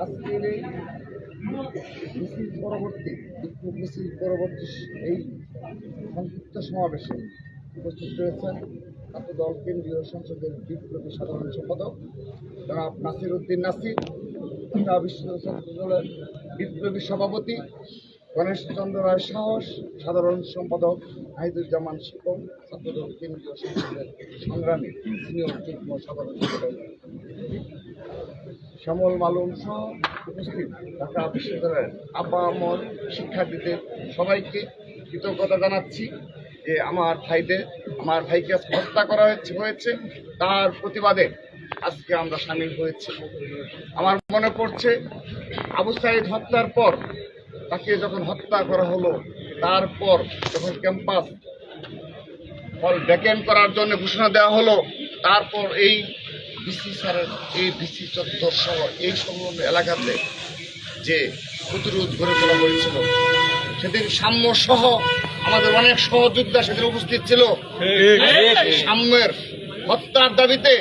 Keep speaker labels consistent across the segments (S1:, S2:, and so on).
S1: আজকের এই পরবর্তী বিক্ষোভ পরবর্তী এই সংক্ষিপ্ত সমাবেশে উপস্থিত রয়েছেন ছাত্র দল কেন্দ্রীয় সংসদের বিপ্লবী সাধারণ সম্পাদক জনাব নাসির উদ্দিন নাসির ঢাকা বিশ্ববিদ্যালয় ছাত্র দলের বিপ্লবী সভাপতি গণেশ চন্দ্র রায় সাহস সাধারণ সম্পাদক নাহিদুজ্জামান শিকম ছাত্রদল কেন্দ্রীয় সংসদের সংগ্রামী সিনিয়র যুগ্ম সাধারণ সম্পাদক শ্যামল মালুম উপস্থিত ঢাকা বিশ্ববিদ্যালয়ের আপামর শিক্ষার্থীদের সবাইকে কৃতজ্ঞতা জানাচ্ছি যে আমার ভাইদের, আমার ভাইকে হত্যা করা হয়েছে হয়েছে। তার প্রতিবাদে আজকে আমরা সামিল হয়েছি। আমার মনে পড়ছে, আবু সাইদ হত্যার পর, তাকে যখন হত্যা করা হলো, তারপর যখন ক্যাম্পাস হল ভ্যাকেন্ট করার জন্য ঘোষণা দেওয়া হলো, তারপর এই বিসি স্যারের এই বিসি চত্বর সহ এই সংলগ্ন এলাকাতে যে প্রতিরোধ গড়ে তোলা হয়েছিল, সেদিন সাম্য সহ আমাদের অনেক সহযোদ্ধা সেদিন উপস্থিত ছিল। সাম্যের হত্যার দাবিতে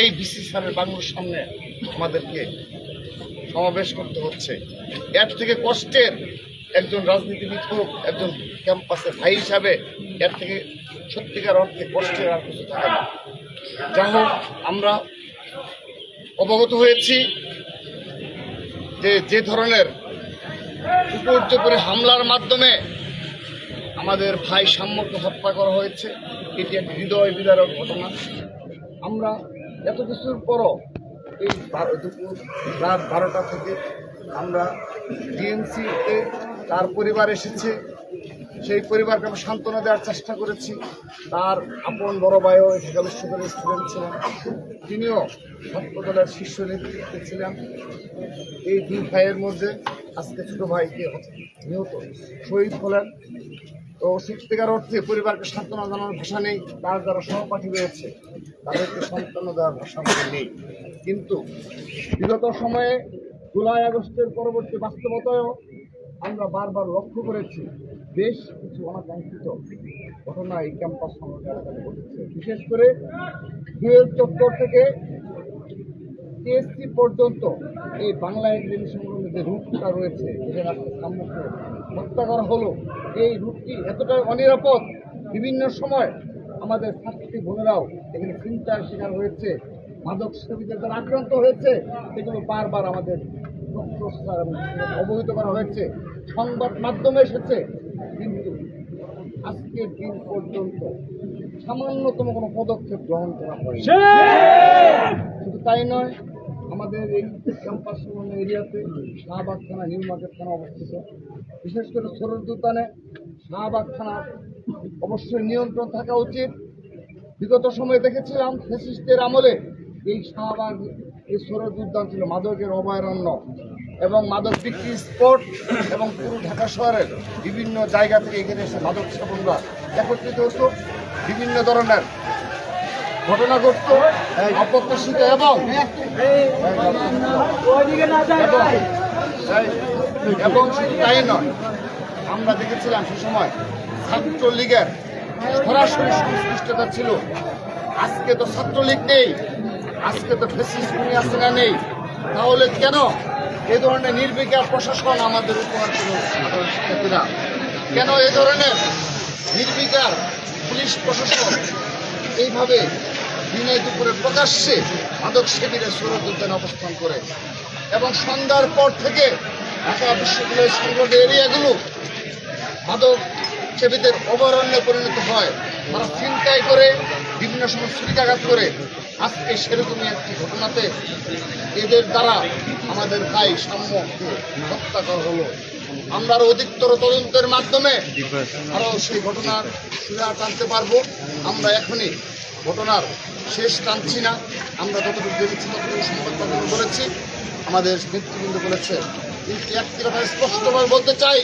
S1: এই বিসি স্যারের বাংলোর সামনে আমাদেরকে সমাবেশ করতে হচ্ছে। এর থেকে কষ্টের একজন রাজনীতিবিদ হোক, একজন ক্যাম্পাসের ভাই হিসাবে এর থেকে সত্যিকার অর্থে কষ্টের আর কিছু থাকে না। যা হোক আমরা অবগত হয়েছি যে যে ধরনের উপর্য করে হামলার মাধ্যমে আমাদের ভাই সাম্যকে হত্যা করা হয়েছে, এটি একটি হৃদয় বিদারক ঘটনা। আমরা এত কিছুর পরও এই দুপুর রাত বারোটা থেকে আমরা ডিএমসিতে তার পরিবার এসেছে। সেই পরিবারকে আমরা সান্ত্বনা দেওয়ার চেষ্টা করেছি। তার আপন বড় ভাইও ঢাকা বিশ্ববিদ্যালয়ের স্টুডেন্ট ছিলেন। তিনিও দলের শীর্ষ নেতৃত্বে ছিলেন। এই দুই ভাইয়ের মধ্যে আজকে ছোট ভাইকে নিহত, শহীদ হলেন। তো সত্যিকার অর্থে পরিবারকে সান্ত্বনা জানানোর ভাষা নেই। তার যারা সহপাঠী রয়েছে, তাদেরকে সান্ত্বনা দেওয়ার ভাষা নেই। কিন্তু বিগত সময়ে জুলাই আগস্টের পরবর্তী বাস্তবতায়ও আমরা বারবার লক্ষ্য করেছি, বেশ কিছু অনাকাঙ্ক্ষিত ঘটনা এই ক্যাম্পাস বিশেষ করে দুয়ের চত্বর থেকে টিএসসি পর্যন্ত এই বাংলা একাডেমি সংলগ্ন যে রুটটা রয়েছে আজকে সাম্যকে হত্যা করা হলো, এই রুটটি এতটাই অনিরাপদ। বিভিন্ন সময় আমাদের ছাত্রী বোনেরাও এখানে চিন্তার শিকার হয়েছে, মাদক সেবীদের আক্রান্ত হয়েছে। সেগুলো বারবার আমাদের অবহিত করা হয়েছে। সংবাদ মাধ্যমে এসেছে। কিন্তু আজকের দিন পর্যন্ত সামান্যতম কোনো পদক্ষেপ গ্রহণ করা হয়নি। শুধু তাই নয় আমাদের এই ক্যাম্পাস এরিয়াতে শাহবাগ থানা নিউ মার্কেট থানা অবস্থিত। বিশেষ করে সরুদ উদ্যানে শাহবাগ থানা অবশ্যই নিয়ন্ত্রণ থাকা উচিত। বিগত সময়ে দেখেছিলাম ফেসিস্টের আমলে এই শাহবাগ এই সরুদ উদ্যান ছিল। মাদকের অভয়ারণ্য। এবং মাদক বিক্রি স্পট এবং পুরো ঢাকা শহরের বিভিন্ন জায়গা থেকে এখানে এসে মাদক সেবনরা একত্রিত হতো বিভিন্ন ধরনের ঘটনা ঘটত অপ্রত্যাশিত এবং এবং- শুধু তাই নয়, আমরা দেখেছিলাম সে সময় ছাত্রলীগের সরাসরি সংশ্লিষ্টতা ছিল। আজকে তো ছাত্রলীগ নেই, আজকে তো ফেসিস নেই। তাহলে কেন এ ধরনের নির্বিকার প্রশাসন আমাদের উপহার শিক্ষার্থীরা কেন এ ধরনের নির্বিকার পুলিশ প্রশাসন এইভাবে দিনে দুপুরে প্রকাশ্যে মাদক সেবীরা সুরত উদ্যানে অবস্থান করে? এবং সন্ধ্যার পর থেকে ঢাকা বিশ্ববিদ্যালয়ের সংলগ্ন এরিয়াগুলো মাদক সেবীদের অভয়ারণ্যে পরিণত হয়। তারা চিন্তায় করে, বিভিন্ন সময় ছুরিকাঘাত করে আজকে সেরকমই একটি ঘটনাতে এদের দ্বারা আমাদের ভাই সাম্যকে হত্যা করা হলো। আমরা অধিকতর তদন্তের মাধ্যমে আরও সেই ঘটনার সুরা টানতে পারব। আমরা এখনই ঘটনার শেষ টানছি না। আমরা যতটুকু জেনেছি, ততটুকু সংবাদ মাধ্যমে বলেছি। আমাদের নেতৃবৃন্দ বলেছে কিন্তু একটি কথা স্পষ্টভাবে বলতে চাই।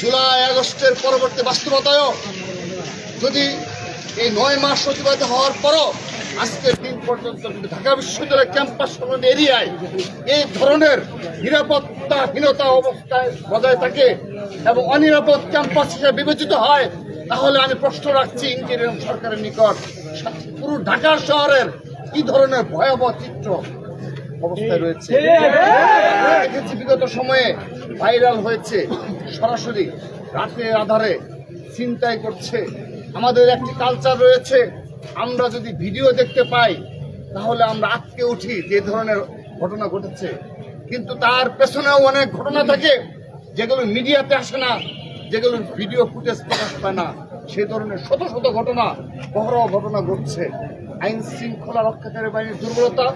S1: জুলাই আগস্টের পরবর্তী বাস্তবতায়ও যদি এই নয় মাস অতিবাহিত হওয়ার পরও আজকের দিন পর্যন্ত ঢাকা বিশ্ববিদ্যালয় ক্যাম্পাস সংলগ্ন এরিয়ায় এই ধরনের নিরাপত্তাহীনতা অবস্থায় বজায় থাকে এবং অনিরাপদ ক্যাম্পাস হিসেবে বিবেচিত হয়, তাহলে আমি প্রশ্ন রাখছি ইন্টেরিয়াম সরকারের নিকট পুরো ঢাকা শহরের কি ধরনের ভয়াবহ চিত্র অবস্থায় রয়েছে? দেখেছি বিগত সময়ে ভাইরাল হয়েছে, সরাসরি রাতের আধারে চিন্তাই করছে। আমাদের একটি কালচার রয়েছে আমরা যদি ভিডিও দেখতে পাই তাহলে আমরা আটকে উঠি যে ধরনের ঘটনা ঘটেছে। কিন্তু তার পেছনেও অনেক ঘটনা থাকে যেগুলো মিডিয়াতে আসে না যেগুলোর ভিডিও ফুটেজ প্রকাশ পায় না। সেই ধরনের শত শত ঘটনা বড় ঘটনা ঘটছে। আইন শৃঙ্খলা রক্ষাকারী বাহিনীর দুর্বলতা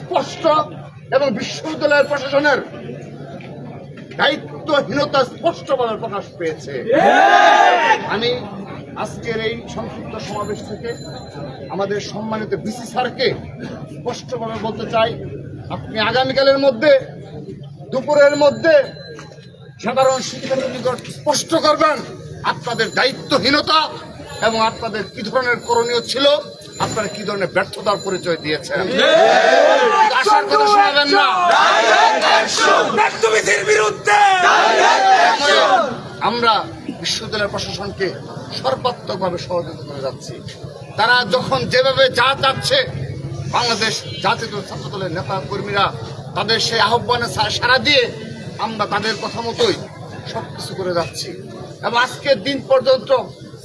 S1: স্পষ্ট এবং বিশ্ববিদ্যালয়ের প্রশাসনের দায়িত্বহীনতা স্পষ্টভাবে প্রকাশ পেয়েছে। আমি আজকের এই সংক্ষিপ্ত সমাবেশ থেকে আমাদের সম্মানিত বিসি স্যারকে স্পষ্টভাবে বলতে চাই আপনি আগামীকালের মধ্যে দুপুরের মধ্যে সাধারণ শিক্ষার্থীর নিকট স্পষ্ট করবেন আপনাদের দায়িত্বহীনতা এবং আপনাদের কি ধরনের করণীয় ছিল আপনারা কি ধরনের ব্যর্থতার পরিচয় দিয়েছেন। আশার কথা শোনাবেন না।
S2: বিরুদ্ধে।
S1: আমরা বিশ্ববিদ্যালয় প্রশাসনকে সর্বাত্মকভাবে সহযোগিতা করে যাচ্ছি। তারা যখন যেভাবে যা চাচ্ছে বাংলাদেশ জাতীয় ছাত্র দলের নেতা কর্মীরা তাদের সেই আহ্বানে সাড়া দিয়ে আমরা তাদের কথা মতোই সব কিছু করে যাচ্ছি। এবং আজকের দিন পর্যন্ত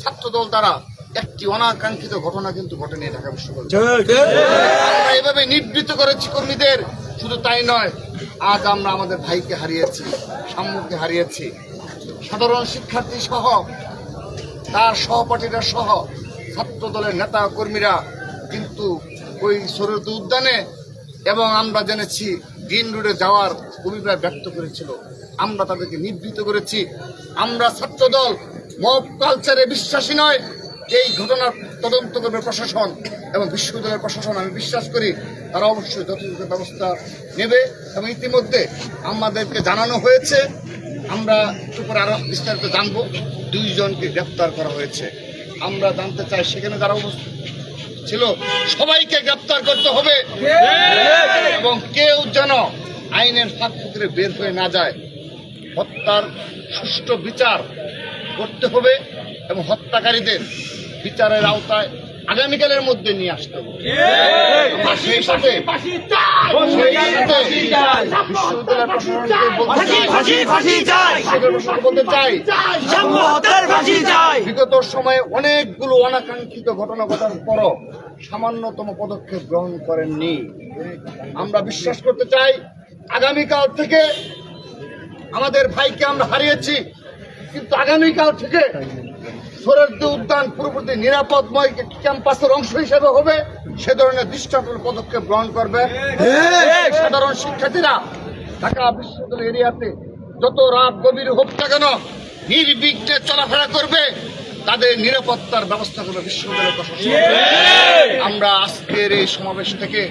S1: ছাত্রদল দ্বারা একটি অনাকাঙ্ক্ষিত ঘটনা কিন্তু ঘটেনি ঢাকা বিশ্ববিদ্যালয়। আমরা এভাবে নিবৃত করেছি কর্মীদের শুধু তাই নয় আজ আমরা আমাদের ভাইকে হারিয়েছি সাম্যকে হারিয়েছি। সাধারণ শিক্ষার্থী সহ তার সহপাঠীরা সহ ছাত্র দলের নেতা কর্মীরা কিন্তু ওই শরীর উদ্যানে এবং আমরা জেনেছি গ্রিন রোডে যাওয়ার অভিপ্রায় ব্যক্ত করেছিল। আমরা তাদেরকে নিবৃত করেছি। আমরা ছাত্র দল মব কালচারে বিশ্বাসী নয়। এই ঘটনার তদন্ত করবে প্রশাসন এবং বিশ্ববিদ্যালয়ের প্রশাসন। আমি বিশ্বাস করি তারা অবশ্যই যথাযথ ব্যবস্থা নেবে এবং ইতিমধ্যে আমাদেরকে জানানো হয়েছে। আমরা একটু পরে আরও বিস্তারিত জানব। দুইজনকে গ্রেপ্তার করা হয়েছে। আমরা জানতে চাই সেখানে যারা উপস্থিত ছিল, সবাইকে গ্রেপ্তার করতে হবে। এবং কেউ যেন আইনের ফাঁক ফুকরে বের হয়ে না যায়। হত্যার সুষ্ঠু বিচার করতে হবে এবং হত্যাকারীদের বিচারের আওতায় আগামীকালের মধ্যে নিয়ে আসতে হবে। সাথে বিগত সময়ে অনেকগুলো অনাকাঙ্ক্ষিত ঘটনা ঘটার পরও সামান্যতম পদক্ষেপ গ্রহণ করেননি। আমরা বিশ্বাস করতে চাই আগামীকাল থেকে আমাদের ভাইকে আমরা হারিয়েছি কিন্তু আগামীকাল থেকে সৌরদ্দি উদ্যান পুরোপুরি নিরাপদময় ক্যাম্পাসের অংশ হিসেবে হবে সে ধরনের দৃষ্টান্তমূলক পদক্ষেপ গ্রহণ করবে। সাধারণ শিক্ষার্থীরা ঢাকা বিশ্ববিদ্যালয় এরিয়াতে যত রাত গভীর হোক না কেন নির্বিঘ্নে চলাফেরা করবে তাদের নিরাপত্তার ব্যবস্থা করবে বিশ্ববিদ্যালয় প্রশাসন। আমরা আজকের এই সমাবেশ থেকে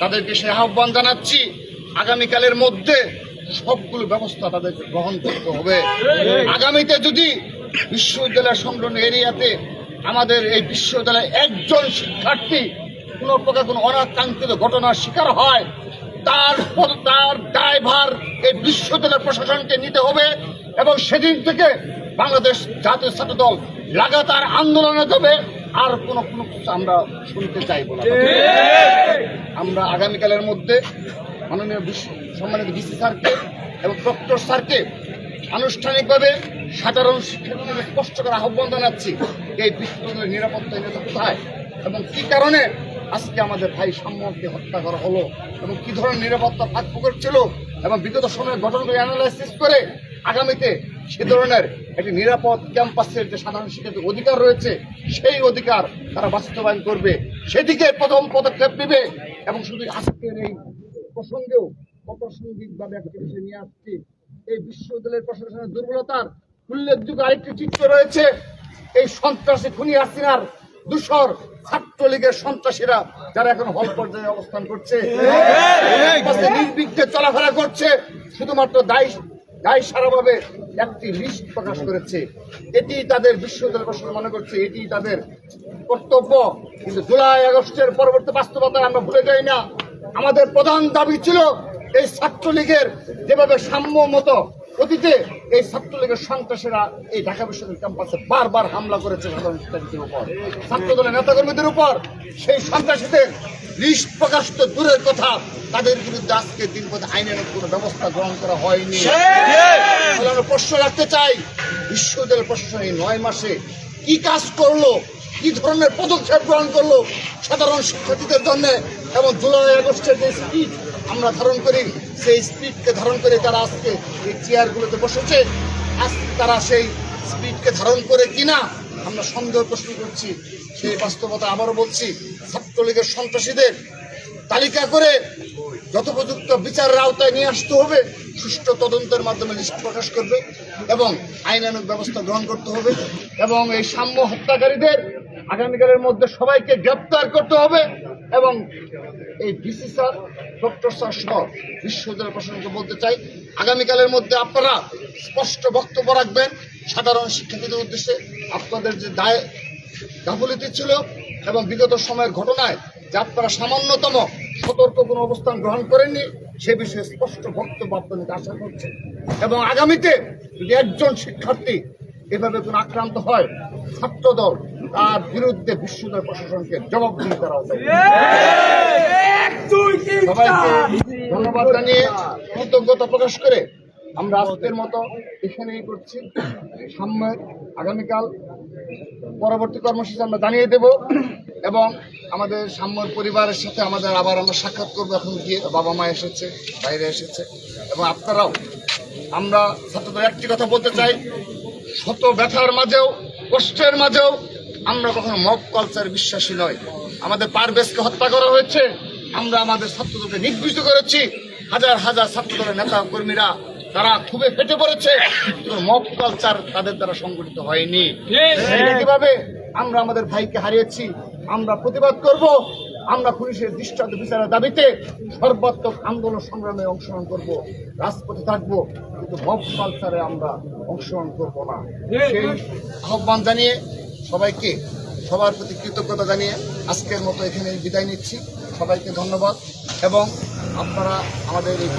S1: তাদেরকে সে আহ্বান জানাচ্ছি আগামীকালের মধ্যে সবগুলো ব্যবস্থা তাদেরকে গ্রহণ করতে হবে। আগামীতে যদি বিশ্ববিদ্যালয় সংলগ্ন এরিয়াতে আমাদের এই বিশ্ববিদ্যালয়ে একজন শিক্ষার্থী কোনো প্রকার কোনো অনাকাঙ্ক্ষিত ঘটনার শিকার হয়, তার তার দায়ভার এই বিশ্ববিদ্যালয় প্রশাসনকে নিতে হবে এবং সেদিন থেকে বাংলাদেশ জাতীয় ছাত্র দল লাগাতার আন্দোলনে যাবে। আর কোনো কোনো কিছু আমরা শুনতে চাইব না। আমরা আগামীকালের মধ্যে মাননীয় বিশ্ব সম্মানিত বিসি স্যারকে এবং ডক্টর স্যারকে আনুষ্ঠানিকভাবে সাধারণ শিক্ষার্থীদের স্পষ্ট করে আহ্বান জানাচ্ছি, এই বিশ্ববিদ্যালয়ের নিরাপত্তাহীনতা কোথায়? এবং কি কারণে আজকে আমাদের ভাই সাম্যকে হত্যা করা হলো? এবং কি ধরনের নিরাপত্তা ফাঁক পুকুর ছিল? এবং বিগত সময়ের ঘটনাগুলো অ্যানালাইসিস করে আগামীতে সে ধরনের একটি নিরাপদ ক্যাম্পাসের যে সাধারণ শিক্ষার্থীর অধিকার রয়েছে, সেই অধিকার তারা বাস্তবায়ন করবে। সেদিকে প্রথম পদক্ষেপ নেবে। এবং শুধু আজকের এই প্রসঙ্গেও অপ্রাসঙ্গিকভাবে একটা বিষয় নিয়ে আসছি। এই বিশ্ববিদ্যালয়ের প্রশাসনের দুর্বলতার উল্লেখযোগ্য আরেকটি চিত্র রয়েছে, এই সন্ত্রাসী খুনি হাসিনার দুশোর ছাত্রলীগের সন্ত্রাসীরা, যারা এখন হল পর্যায়ে অবস্থান করছে। নির্বিঘ্নে চলাফেরা করছে, শুধুমাত্র দায়ী দায়ী সারাভাবে একটি লিস্ট প্রকাশ করেছে। এটি তাদের বিশ্ববিদ্যালয় প্রশাসন মনে করছে, এটি তাদের কর্তব্য। কিন্তু জুলাই আগস্টের পরবর্তী বাস্তবতা আমরা ভুলে যাই না। আমাদের প্রধান দাবি ছিল, এই ছাত্রলীগের যেভাবে সাম্য মতো অতীতে এই ছাত্রলীগের সন্ত্রাসীরা এই ঢাকা বিশ্ববিদ্যালয় ক্যাম্পাসে বারবার হামলা করেছে সাধারণ শিক্ষার্থীদের উপর। ছাত্র দলের নেতাকর্মীদের উপর সেই সন্ত্রাসীদের লিস্ট প্রকাশ তো দূরের কথা তাদের বিরুদ্ধে আজকে দিন পথে আইনের কোনো ব্যবস্থা গ্রহণ করা হয়নি। আমরা প্রশ্ন রাখতে চাই বিশ্ববিদ্যালয় প্রশাসন এই নয় মাসে কি কাজ করল কি ধরনের পদক্ষেপ গ্রহণ করল সাধারণ শিক্ষার্থীদের জন্য? এবং জুলাই আগস্টের যে স্পিড আমরা ধারণ করি, সেই স্পিডকে ধারণ করে তারা আজকে এই চেয়ারগুলোতে বসেছে। আজ তারা সেই স্পিডকে ধারণ করে কিনা আমরা সন্দেহ প্রশ্ন করছি। সেই বাস্তবতা আবারও বলছি, ছাত্রলীগের সন্ত্রাসীদের তালিকা করে যথোপযুক্ত বিচারের আওতায় নিয়ে আসতে হবে, সুষ্ঠু তদন্তের মাধ্যমে লিস্ট প্রকাশ করবে এবং আইনানুগ ব্যবস্থা গ্রহণ করতে হবে এবং এই সাম্য হত্যাকারীদের আগামীকালের মধ্যে সবাইকে গ্রেপ্তার করতে হবে। এবং এই ডিসি স্যার, ডক্টর স্যার সহ বিশ্ববিদ্যালয় প্রশাসনকে বলতে চাই, আগামীকালের মধ্যে আপনারা স্পষ্ট বক্তব্য রাখবেন সাধারণ শিক্ষার্থীদের উদ্দেশ্যে। আপনাদের যে দায়, গাফলিতি ছিল এবং বিগত সময়ের ঘটনায় যে আপনারা সামান্যতম সতর্ক কোনো অবস্থান গ্রহণ করেননি, সে বিষয়ে স্পষ্ট বক্তব্য আপনাদের আশা করছে। এবং আগামীতে যদি একজন শিক্ষার্থী এভাবে কোনো আক্রান্ত হয় ছাত্রদল তার বিরুদ্ধে বিশ্ববিদ্যালয় প্রশাসনকে জবাবদিহি করা সবাইকে ধন্যবাদ জানিয়ে কৃতজ্ঞতা প্রকাশ করে আমরা আজকের মতো এখানেই করছি। সামনের আগামীকাল পরবর্তী কর্মসূচি আমরা জানিয়ে দেব এবং আমাদের সাম্যর পরিবারের সাথে আমাদের আবার আমরা সাক্ষাৎ করব এখন গিয়ে। বাবা মা এসেছে বাইরে এসেছে। এবং আপনারাও আমরা ছাত্রদের একটি কথা বলতে চাই শত ব্যথার মাঝেও কষ্টের মাঝেও আমরা কখনো মব কালচার বিশ্বাসী নয় আমাদের পারবেশকে হত্যা করা হয়েছে আমরা আমাদের ছাত্রদেরকে নিগৃহীত করেছি। হাজার হাজার ছাত্রদলের নেতা কর্মীরা তারা খুবই ফেটে পড়েছে মব কালচার তাদের দ্বারা সংগঠিত হয়নি। কীভাবে আমরা আমাদের ভাইকে হারিয়েছি আমরা প্রতিবাদ করব? আমরা পুলিশের দৃষ্টান্ত বিচারের দাবিতে সর্বাত্মক আন্দোলন সংগ্রামে অংশগ্রহণ করব, রাজপথে থাকব, কিন্তু মব কালচারে আমরা অংশগ্রহণ করব না। আহ্বান জানিয়ে সবাইকে সবার প্রতি কৃতজ্ঞতা জানিয়ে আজকের মতো এখানে বিদায় নিচ্ছি। সবাইকে ধন্যবাদ এবং আপনারা আমাদের এই